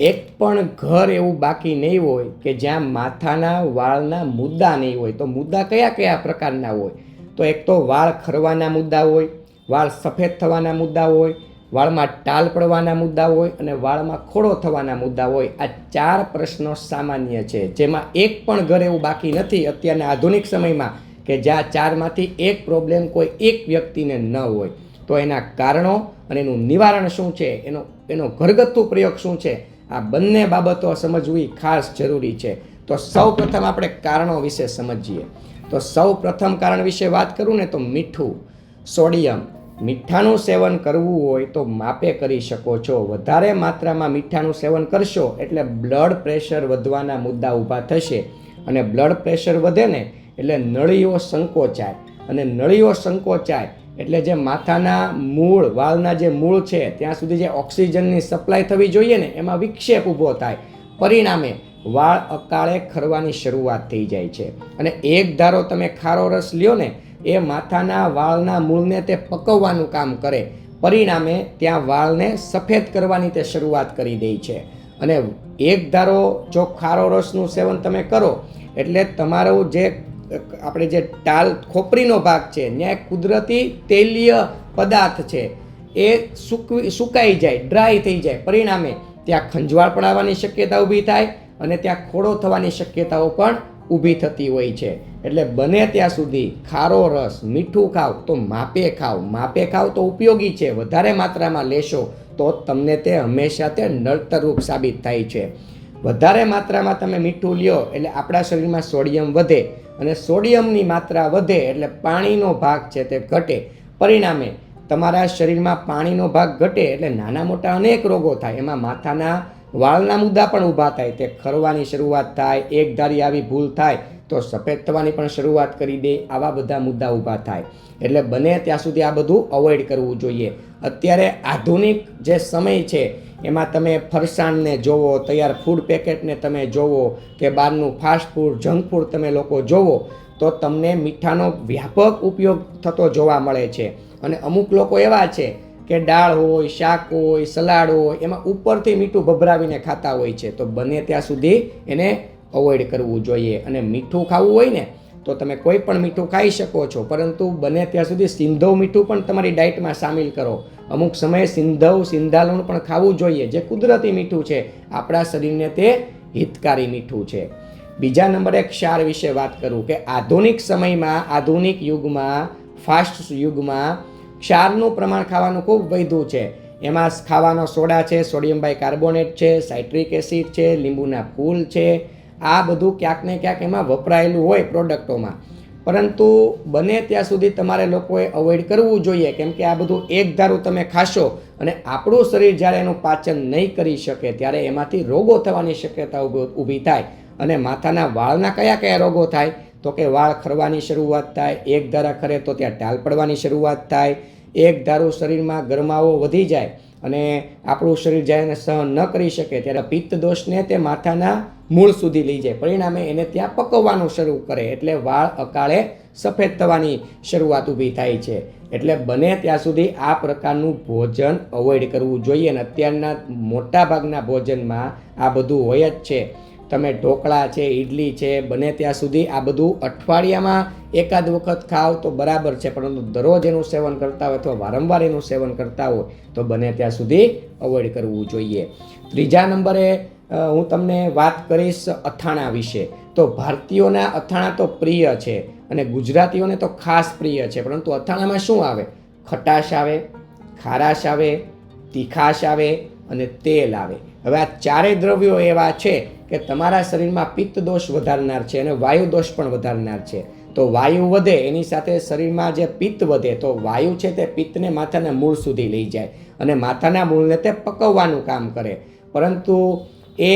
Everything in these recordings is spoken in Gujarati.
એક પણ ઘર એવું બાકી નહીં હોય કે જ્યાં માથાના વાળના મુદ્દા નહીં હોય. તો મુદ્દા કયા કયા પ્રકારના હોય? તો એક તો વાળ ખરવાના મુદ્દા હોય, વાળ સફેદ થવાના મુદ્દા હોય, વાળમાં ટાલ પડવાના મુદ્દા હોય અને વાળમાં ખોડો થવાના મુદ્દા હોય. આ ચાર પ્રશ્નો સામાન્ય છે. જેમાં એક પણ ઘર એવું બાકી નથી અત્યારના આધુનિક સમયમાં કે જ્યાં ચારમાંથી એક પ્રોબ્લેમ કોઈ એક વ્યક્તિને ન હોય. તો એના કારણો અને એનું નિવારણ શું છે? એનો એનો ઘરગથ્થુ પ્રયોગ શું છે? આ બંને બાબતો સમજવી ખાસ જરૂરી છે. તો સૌ પ્રથમ આપણે કારણો વિશે સમજીએ. તો સૌ પ્રથમ કારણ વિશે વાત કરું ને તો મીઠું. સોડિયમ. મીઠાનું સેવન કરવું હોય તો માપે કરી શકો છો. વધારે માત્રામાં મીઠાનું સેવન કરશો એટલે બ્લડ પ્રેશર વધવાના મુદ્દા ઊભા થશે. અને બ્લડ પ્રેશર વધે ને એટલે નળીઓ સંકોચાય. અને નળીઓ સંકોચાય એટલે જે માથાના મૂળ, વાળના જે મૂળ છે, ત્યાં સુધી જે ઓક્સિજનની સપ્લાય થવી જોઈએ ને, એમાં વિક્ષેપ ઊભો થાય. પરિણામે વાળ અકાળે ખરવાની શરૂઆત થઈ જાય છે. અને એક ધારો તમે ખારો રસ લ્યો ને, એ માથાના વાળના મૂળને તે પકવવાનું કામ કરે. પરિણામે ત્યાં વાળને સફેદ કરવાની તે શરૂઆત કરી દે છે. અને એક ધારો જો ખારો રસનું સેવન તમે કરો, એટલે તમારું જે આપણે જે ટાલ ખોપરીનો ભાગ છે ત્યાં કુદરતી તેલીય પદાર્થ છે, એ સૂકવી, સુકાઈ જાય ડ્રાય થઈ જાય, પરિણામે ત્યાં ખંજવાળ પડાવવાની શક્યતા ઊભી થાય અને ત્યાં ખોડો થવાની શક્યતાઓ પણ ઊભી થતી હોય છે. એટલે બને ત્યાં સુધી ખારો રસ, મીઠું ખાવ તો માપે ખાવ માપે ખાવ તો ઉપયોગી છે, વધારે માત્રામાં લેશો તો તમને તે હંમેશા તે નડતરરૂપ સાબિત થાય છે. વધારે માત્રામાં તમે મીઠું લ્યો એટલે આપણા શરીરમાં સોડિયમ વધે અને સોડિયમની માત્રા વધે એટલે પાણીનો ભાગ છે તે ઘટે. પરિણામે તમારા શરીરમાં પાણીનો ભાગ ઘટે એટલે નાના મોટા અનેક રોગો થાય. એમાં માથાના વાળના મુદ્દા પણ ઊભા થાય. તે ખરવાની શરૂઆત થાય, એક ધારી આવી ભૂલ થાય તો સફેદ થવાની પણ શરૂઆત કરી દે, આવા બધા મુદ્દા ઊભા થાય. એટલે બને ત્યાં સુધી આ બધું અવોઇડ કરવું જોઈએ. અત્યારે આધુનિક જે સમય છે, એમાં તમે ફરસાણને જોવો, તૈયાર ફૂડ પેકેટને તમે જોવો, કે બહારનું ફાસ્ટ ફૂડ જંક ફૂડ તમે લોકો જોવો, તો તમને મીઠાનો વ્યાપક ઉપયોગ થતો જોવા મળે છે. અને અમુક લોકો એવા છે કે દાળ હોય, શાક હોય, સલાડ હોય, એમાં ઉપરથી મીઠું ભભરાવીને ખાતા હોય છે. તો બને ત્યાં સુધી એને અવોઇડ કરવું જોઈએ અને મીઠું ખાવું હોય ને, તો તમે કોઈ પણ મીઠું ખાઈ શકો છો. પરંતુ બને ત્યાં સુધી સિંધવ મીઠું પણ તમારી ડાયટમાં સામેલ કરો. અમુક સમયે સિંધવ, સિંધાલુણ પણ ખાવું જોઈએ, જે કુદરતી મીઠું છે. આપણા શરીરને તે હિતકારી મીઠું છે. બીજા નંબરે ક્ષાર વિશે વાત કરું કે આધુનિક સમયમાં, આધુનિક યુગમાં, ફાસ્ટ યુગમાં ક્ષારનું પ્રમાણ ખાવાનું ખૂબ વધ્યું છે. એમાં ખાવાનો સોડા છે, સોડિયમ બાય કાર્બોનેટ છે, સાઇટ્રિક એસિડ છે, લીંબુના ફૂલ છે આ બધું ક્યાંક ને ક્યાંક એમાં વપરાયેલું હોય પ્રોડક્ટોમાં પરંતુ બને ત્યાં સુધી તમારે લોકોએ અવોઇડ કરવું જોઈએ, કેમ કે આ બધું એક ધારું તમે ખાશો અને આપણું શરીર જ્યારે એનું પાચન નહીં કરી શકે ત્યારે એમાંથી રોગો થવાની શક્યતા ઊભી થાય. અને માથાના વાળના કયા કયા રોગો થાય? તો કે વાળ ખરવાની શરૂઆત થાય, એક ધારા ખરે તો ત્યાં ટાલ પડવાની શરૂઆત થાય, એક ધારું શરીરમાં ગરમાવો વધી જાય. અને આપણું શરીર જ્યારે સહન ન કરી શકે ત્યારે પિત્ત દોષને તે માથાના મૂળ સુધી લઈ જાય. પરિણામે એને ત્યાં પકવવાનું શરૂ કરે એટલે વાળ અકાળે સફેદ થવાની શરૂઆત ઊભી થાય છે. એટલે બને ત્યાં સુધી આ પ્રકારનું ભોજન અવોઇડ કરવું જોઈએ અને અત્યારના મોટાભાગના ભોજનમાં આ બધું હોય જ છે. તમે ઢોકળા છે ઇડલી છે, બને ત્યાં સુધી આ બધું અઠવાડિયામાં એકાદ વખત ખાવ તો બરાબર છે, પરંતુ દરરોજ એનું સેવન કરતા હોય અથવા વારંવાર એનું સેવન કરતા હોય તો બને ત્યાં સુધી અવોઇડ કરવું જોઈએ. ત્રીજા નંબરે હું તમને વાત કરીશ અથાણા વિશે. તો ભારતીયોના અથાણા તો પ્રિય છે અને ગુજરાતીઓને તો ખાસ પ્રિય છે, પરંતુ અથાણામાં શું આવે? ખટાશ આવે, ખારાશ આવે, તીખાશ આવે અને તેલ આવે. હવે આ ચારેય દ્રવ્યો એવા છે કે તમારા શરીરમાં પિત્ત દોષ વધારનાર છે અને વાયુ દોષ પણ વધારનાર છે. તો વાયુ વધે, એની સાથે શરીરમાં જે પિત્ત વધે, તો વાયુ છે તે પિત્તને માથાના મૂળ સુધી લઈ જાય અને માથાના મૂળને તે પકવવાનું કામ કરે. પરંતુ એ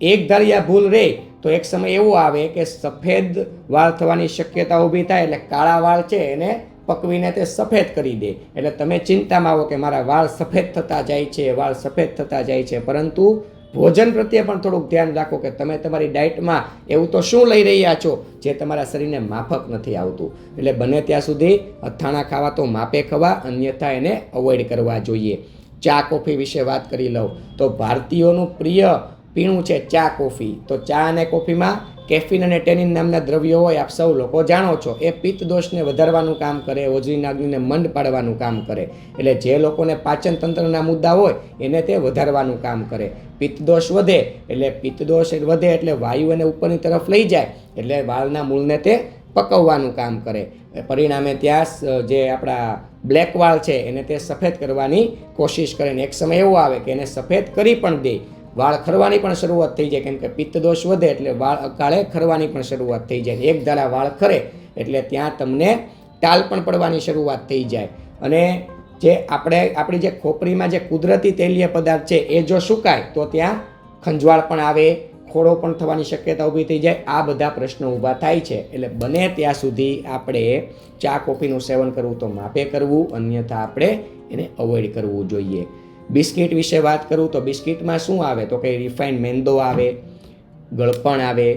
એક ધારિયા ભૂલ રહે તો એક સમય એવો આવે કે સફેદ વાળ થવાની શક્યતા ઊભી થાય એટલે કાળા વાળ છે એને પકવીને તે સફેદ કરી દે. એટલે તમે ચિંતામાં આવો કે મારા વાળ સફેદ થતા જાય છે, વાળ સફેદ થતા જાય છે. પરંતુ ભોજન પ્રત્યે પણ થોડુંક ધ્યાન રાખો કે તમે તમારી ડાયટમાં એવું તો શું લઈ રહ્યા છો જે તમારા શરીરને માફક નથી આવતું. એટલે બને ત્યાં સુધી અથાણા ખાવા તો માપે ખવા, અન્યથા એને અવોઇડ કરવા જોઈએ. ચા, કોફી વિશે વાત કરી લઉં. તો ભારતીયોનું પ્રિય પીણું છે ચા, કોફી. તો ચા અને કોફીમાં કેફીન અને ટેનિન નામના દ્રવ્યો હોય, આપ સૌ લોકો જાણો છો. એ પિત્ત દોષને વધારવાનું કામ કરે, ઓજરી અગ્નિને મંડ પાડવાનું કામ કરે. એટલે જે લોકોને પાચન તંત્રના મુદ્દા હોય, એને તે વધારવાનું કામ કરે. પિત્ત દોષ વધે, એટલે પિત્ત દોષ વધે એટલે વાયુ એને ઉપરની તરફ લઈ જાય, એટલે વાળના મૂળને તે પકવવાનું કામ કરે. પરિણામે ત્યાં જે આપણા બ્લેક વાળ છે, એને તે સફેદ કરવાની કોશિશ કરે. ને એક સમય એવો આવે કે એને સફેદ કરી પણ દે. વાળ ખરવાની પણ શરૂઆત થઈ જાય. કેમ કે પિત્ત દોષ વધે એટલે વાળ અકાળે ખરવાની પણ શરૂઆત થઈ જાય. એક ધારા વાળ ખરે એટલે ત્યાં તમને ટાલ પણ પડવાની શરૂઆત થઈ જાય. અને જે આપણે, આપણી જે ખોપરીમાં જે કુદરતી તેલીય પદાર્થ છે, એ જો સુકાય, તો ત્યાં ખંજવાળ પણ આવે ખોડો પણ થવાની શક્યતા ઊભી થઈ જાય. આ બધા પ્રશ્નો ઊભા થાય છે. એટલે બને ત્યાં સુધી આપણે ચા, કોફીનું સેવન કરવું તો માપે કરવું, અન્યથા આપણે એને અવોઇડ કરવું જોઈએ. બિસ્કિટ વિશે વાત કરું તો બિસ્કિટમાં શું આવે? તો કે રિફાઇન્ડ મેંદો આવે, ગળપણ આવે,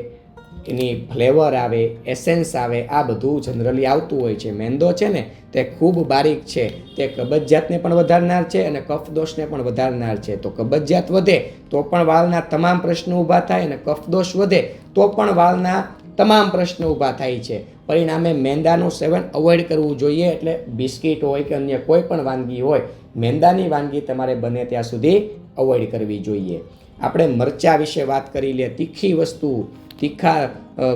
એની ફ્લેવર આવે એસેન્સ આવે, આ બધું જનરલી આવતું હોય છે. મેંદો છે ને, તે ખૂબ બારીક છે. તે કબજિયાતને પણ વધારનાર છે અને કફ દોષને પણ વધારનાર છે. તો કબજિયાત વધે તો પણ વાળના તમામ પ્રશ્નો ઊભા થાય અને કફ દોષ વધે તો પણ વાળના તમામ પ્રશ્નો ઊભા થાય છે. પરિણામે મેંદાનું સેવન અવોઇડ કરવું જોઈએ એટલે બિસ્કિટ હોય કે અન્ય કોઈ પણ વાનગી હોય, મેંદાની વાનગી તમારે બને ત્યાં સુધી અવોઇડ કરવી જોઈએ. આપણે મરચા વિશે વાત કરી લે, તીખી વસ્તુ, તીખા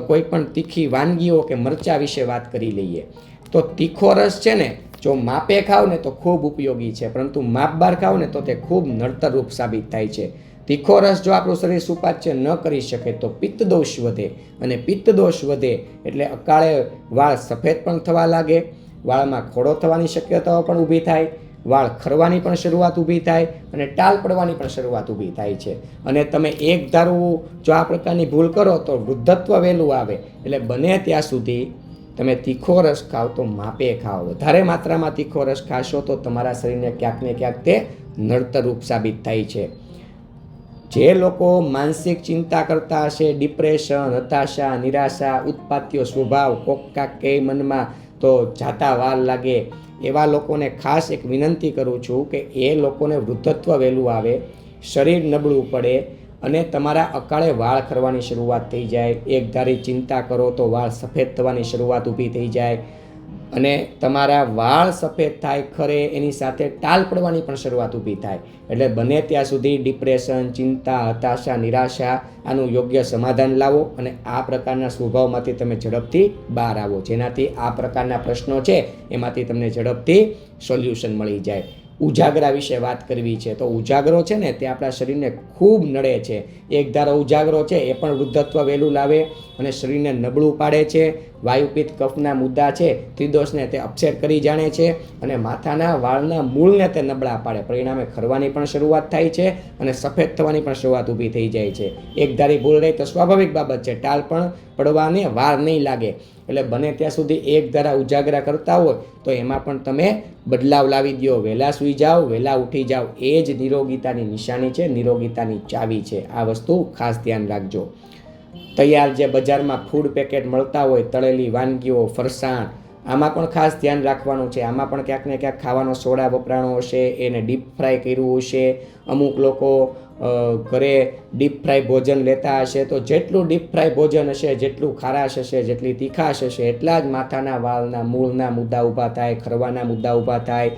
કોઈ પણ તીખી વાનગીઓ કે મરચા વિશે વાત કરી લઈએ. તો તીખો રસ છે ને, જો માપે ખાવ ને તો ખૂબ ઉપયોગી છે, પરંતુ માપ બાર ખાવ ને તો તે ખૂબ નડતરરૂપ સાબિત થાય છે. તીખો રસ જો આપણું શરીર સુપાચ્ય ન કરી શકે તો પિત્ત દોષ વધે અને પિત્ત દોષ વધે એટલે અકાળે વાળ સફેદ પણ થવા લાગે, વાળમાં ખોડો થવાની શક્યતાઓ પણ ઊભી થાય, વાળ ખરવાની પણ શરૂઆત ઊભી થાય અને ટાલ પડવાની પણ શરૂઆત ઊભી થાય છે. અને તમે એક ધારવું જો આ પ્રકારની ભૂલ કરો તો વૃદ્ધત્વ વહેલું આવે. એટલે બને ત્યાં સુધી તમે તીખો રસ ખાઓ તો માપે ખાઓ. વધારે માત્રામાં તીખો રસ ખાશો તો તમારા શરીરને ક્યાંક ને ક્યાંક તે નડતરૂપ સાબિત થાય છે. જે લોકો માનસિક ચિંતા કરતા હશે ડિપ્રેશન હતાશા, નિરાશા, ઉત્પાત્યો સ્વભાવ, કોક કાક કે મનમાં તો જાતા વાર લાગે. એવા લોકોને ખાસ એક વિનંતી કરું છું કે એ લોકોને વૃદ્ધત્વ વહેલું આવે, શરીર નબળું પડે અને તમારા અકાળે વાળ ખરવાની શરૂઆત થઈ જાય. એક ધારી ચિંતા કરો તો વાળ સફેદ થવાની શરૂઆત ઊભી થઈ જાય. અને તમારા વાળ સફેદ થાય, ખરે, એની સાથે ટાલ પડવાની પણ શરૂઆત ઊભી થાય. એટલે બને ત્યાં સુધી ડિપ્રેશન, ચિંતા, હતાશા, નિરાશા આનું યોગ્ય સમાધાન લાવો અને આ પ્રકારના સ્વભાવમાંથી તમે ઝડપથી બહાર આવો. જેનાથી આ પ્રકારના પ્રશ્નો છે, એમાંથી તમને ઝડપથી સોલ્યુશન મળી જાય. ઉજાગરા વિશે વાત કરવી છે, તો ઉજાગરો છે ને, તે આપણા શરીરને ખૂબ નડે છે. એક ધારો ઉજાગરો છે, એ પણ વૃદ્ધત્વ વહેલું લાવે અને શરીરને નબળું પાડે છે. વાયુપિત્ત કફના મુદ્દા છે, ત્રિદોષને તે અપસેટ કરી જાણે છે અને માથાના વાળના મૂળને તે નબળા પાડે. પરિણામે ખરવાની પણ શરૂઆત થાય છે અને સફેદ થવાની પણ શરૂઆત ઊભી થઈ જાય છે. એક ધારી ભૂલ રહી તો સ્વાભાવિક બાબત છે, ટાલ પણ પડવાને વાર નહીં લાગે. એટલે બને ત્યાં સુધી એક ધારા ઉજાગરા કરતા હોય તો એમાં પણ તમે બદલાવ લાવી દો વહેલા સૂઈ જાઓ, વહેલા ઉઠી જાઓ. એ જ નિરોગીતાની નિશાની છે, નિરોગીતાની ચાવી છે. આ વસ્તુ ખાસ ધ્યાન રાખજો. તૈયાર જે બજારમાં ફૂડ પેકેટ મળતા હોય, તળેલી વાનગીઓ, ફરસાણ, આમાં પણ ખાસ ધ્યાન રાખવાનું છે. આમાં પણ ક્યાંક ને ક્યાંક ખાવાનો સોડા વપરાણો હશે, એને ડીપ ફ્રાય કર્યું હશે. અમુક લોકો ઘરે ડીપ ફ્રાય ભોજન લેતા હશે. તો જેટલું ડીપ ફ્રાય ભોજન હશે, જેટલું ખારાશ હશે, જેટલી તીખાશ હશે, એટલા જ માથાના વાળના મૂળના મુદ્દા ઊભા થાય, ખરવાના મુદ્દા ઊભા થાય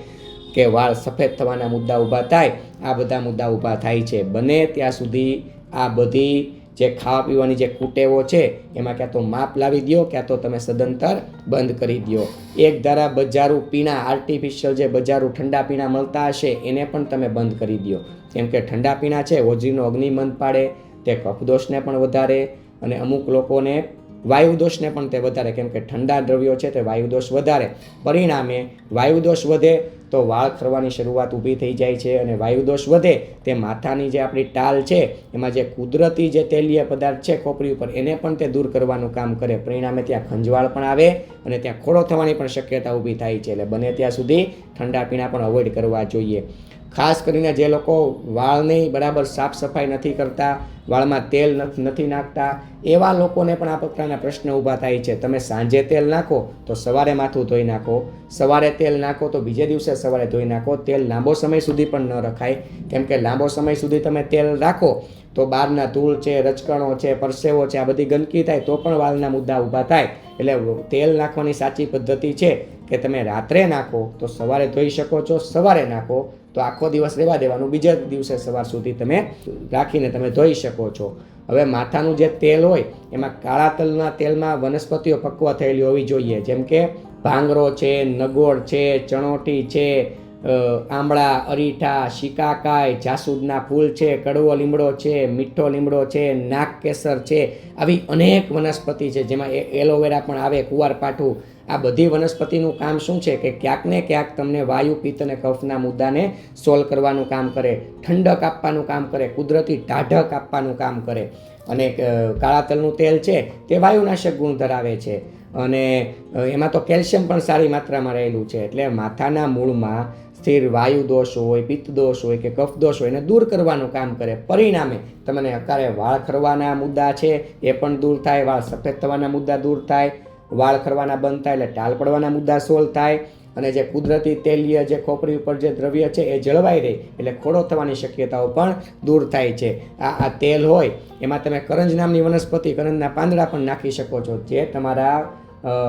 કે વાળ સફેદ થવાના મુદ્દા ઊભા થાય. આ બધા મુદ્દા ઊભા થાય છે. બને ત્યાં સુધી આ બધી જે ખાવા પીવાની જે કુટેવો છે, એમાં ક્યાં તો માપ લાવી દો ક્યાં તો તમે સદંતર બંધ કરી દો એક ધારા બજારું પીણા આર્ટિફિશિયલ જે બજારું ઠંડા પીણા મળતા હશે, એને પણ તમે બંધ કરી દો કેમ કે ઠંડા પીણા છે હોજરીનો અગ્નિમંદ પાડે, તે કફદોષને પણ વધારે અને અમુક લોકોને વાયુદોષને પણ તે વધારે. કેમ કે ઠંડા દ્રવ્યો છે, તે વાયુદોષ વધારે. પરિણામે વાયુદોષ વધે તો વાળ ખરવાની શરૂઆત ઊભી થઈ જાય છે અને વાયુદોષ વધે તે માથાની જે આપણી ટાલ છે, એમાં જે કુદરતી જે તેલીય પદાર્થ છે ખોપરી ઉપર, એને પણ તે દૂર કરવાનું કામ કરે. પરિણામે ત્યાં ખંજવાળ પણ આવે અને ત્યાં ખોડો થવાની પણ શક્યતા ઊભી થાય છે. એટલે બને ત્યાં સુધી ઠંડા પીણા પણ અવોઇડ કરવા જોઈએ. ખાસ કરીને જે લોકો વાળની બરાબર સાફ સફાઈ નથી કરતા, વાળમાં તેલ નથ- નાખતા, એવા લોકોને પણ આ પ્રકારના પ્રશ્ન ઊભા થાય છે. તમે સાંજે તેલ નાખો તો સવારે માથું ધોઈ નાખો, સવારે તેલ નાખો તો બીજે દિવસે સવારે ધોઈ નાખો. તેલ લાંબો સમય સુધી પણ ન રખાય. કેમ કે લાંબો સમય સુધી તમે તેલ રાખો તો બહારના ધૂળ છે રચકણો છે, પરસેવો છે, આ બધી ગંદકી થાય તો પણ વાળના મુદ્દા ઊભા થાય. એટલે તેલ નાખવાની સાચી પદ્ધતિ છે કે તમે રાત્રે નાખો તો સવારે ધોઈ શકો છો, સવારે નાખો તો આખો દિવસ રહેવા દેવાનું. બીજા દિવસે સવાર સુધી તમે રાખીને તમે ધોઈ શકો છો. હવે માથાનું જે તેલ હોય, એમાં કાળા તલના તેલમાં વનસ્પતિઓ પક્વ થયેલી હોવી જોઈએ. જેમ કે ભાંગરો છે, નગોળ છે, ચણોટી છે આંબળા અરીઠા શિકાકાય જાસૂદના ફૂલ છે, કડવો લીમડો છે, મીઠો લીમડો છે નાગકેસર છે, આવી અનેક વનસ્પતિ છે, જેમાં એલોવેરા પણ આવે કુવારપાઠું આ બધી વનસ્પતિનું કામ શું છે કે ક્યાંક ને ક્યાંક તમને વાયુ, પિત્ત અને કફના મુદ્દાને સોલ્વ કરવાનું કામ કરે, ઠંડક આપવાનું કામ કરે, કુદરતી ટાઢક આપવાનું કામ કરે. અને કાળા તલનું તેલ છે તે વાયુનાશક ગુણ ધરાવે છે. અને એમાં તો કેલ્શિયમ પણ સારી માત્રામાં રહેલું છે. એટલે માથાના મૂળમાં સ્થિર વાયુ દોષ હોય, પિત્ત દોષ હોય કે કફ દોષ હોય, એને દૂર કરવાનું કામ કરે. પરિણામે તમને અત્યારે વાળ ખરવાના મુદ્દા છે, એ પણ દૂર થાય, વાળ સફેદ થવાના મુદ્દા દૂર થાય, વાળ ખરવાના બંધ થાય એટલે ટાલ પડવાના મુદ્દા સોલ્વ થાય અને જે કુદરતી તેલીય, જે ખોપરી ઉપર જે દ્રવ્ય છે એ જળવાઈ રહે એટલે ખોડો થવાની શક્યતાઓ પણ દૂર થાય છે. આ આ તેલ હોય, એમાં તમે કરંજ નામની વનસ્પતિ, કરંજના પાંદડા પણ નાખી શકો છો. જે તમારા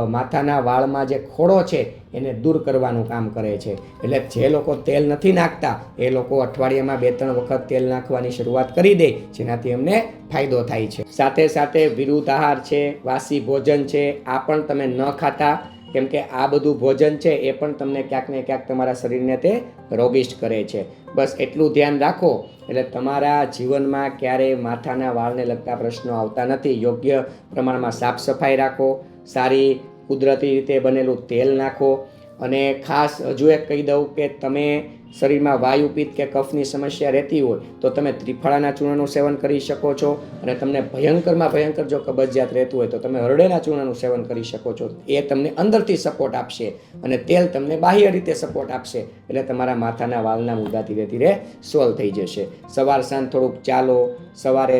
માથાના વાળમાં જે ખોડો છે એને દૂર કરવાનું કામ કરે છે. એટલે જે લોકો તેલ નથી નાખતા, એ લોકો અઠવાડિયામાં બે ત્રણ વખત તેલ નાખવાની શરૂઆત કરી દે, જેનાથી એમને ફાયદો થાય છે. સાથે સાથે વિરુદ્ધ આહાર છે, વાસી ભોજન છે, આ પણ તમે ન ખાતા, કેમ કે આ બધું ભોજન છે, એ પણ તમને ક્યાંક ને ક્યાંક તમારા શરીરને તે રોગિષ્ટ કરે છે. બસ એટલું ધ્યાન રાખો, એટલે તમારા જીવનમાં ક્યારેય માથાના વાળને લગતા પ્રશ્નો આવતા નથી. યોગ્ય પ્રમાણમાં સાફ સફાઈ રાખો સારી કુદરતી રીતે બનેલું તેલ નાખો. અને ખાસ હજુ એક કહી દઉં કે તમે શરીરમાં વાયુપિત કે કફની સમસ્યા રહેતી હોય તો તમે ત્રિફળાના ચૂર્ણનું સેવન કરી શકો છો અને તમને ભયંકરમાં ભયંકર જો કબજિયાત રહેતું હોય તો તમે હરડેના ચૂર્ણનું સેવન કરી શકો છો. એ તમને અંદરથી સપોર્ટ આપશે અને તેલ તમને બાહ્ય રીતે સપોર્ટ આપશે. એટલે તમારા માથાના વાલના મુદ્દા ધીરે ધીરે સોલ્વ થઈ જશે. સવાર સાંજ થોડુંક ચાલો, સવારે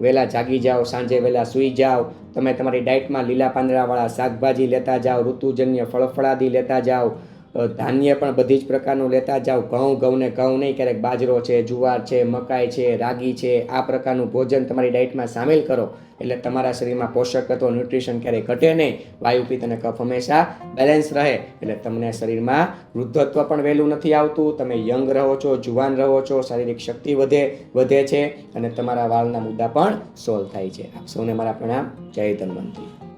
વહેલા જાગી જાઓ, સાંજે વહેલા સૂઈ જાઓ, તમે તમારી ડાયટમાં લીલા પાંદડાવાળા શાકભાજી લેતા જાઓ, ઋતુજન્ય ફળફળાદી લેતા જાઓ ધાન્ય પણ બધી જ પ્રકારનું લેતા જાઓ. ઘઉં, ઘઉંને ઘઉં નહીં, ક્યારેક બાજરો છે, જુવાર છે, મકાઈ છે, રાગી છે, આ પ્રકારનું ભોજન તમારી ડાયટમાં સામેલ કરો. એટલે તમારા શરીરમાં પોષક તત્વો, ન્યુટ્રિશન ક્યારેય ઘટે નહીં. વાયુપિત્ત અને કફ હંમેશા બેલેન્સ રહે. એટલે તમને શરીરમાં વૃદ્ધત્વ પણ વહેલું નથી આવતું. તમે યંગ રહો છો, જુવાન રહો છો, શારીરિક શક્તિ વધે વધે છે. અને તમારા વાળના મુદ્દા પણ સોલ્વ થાય છે. આપ સૌને મારા પ્રણામ. જય ધન્વંતરી.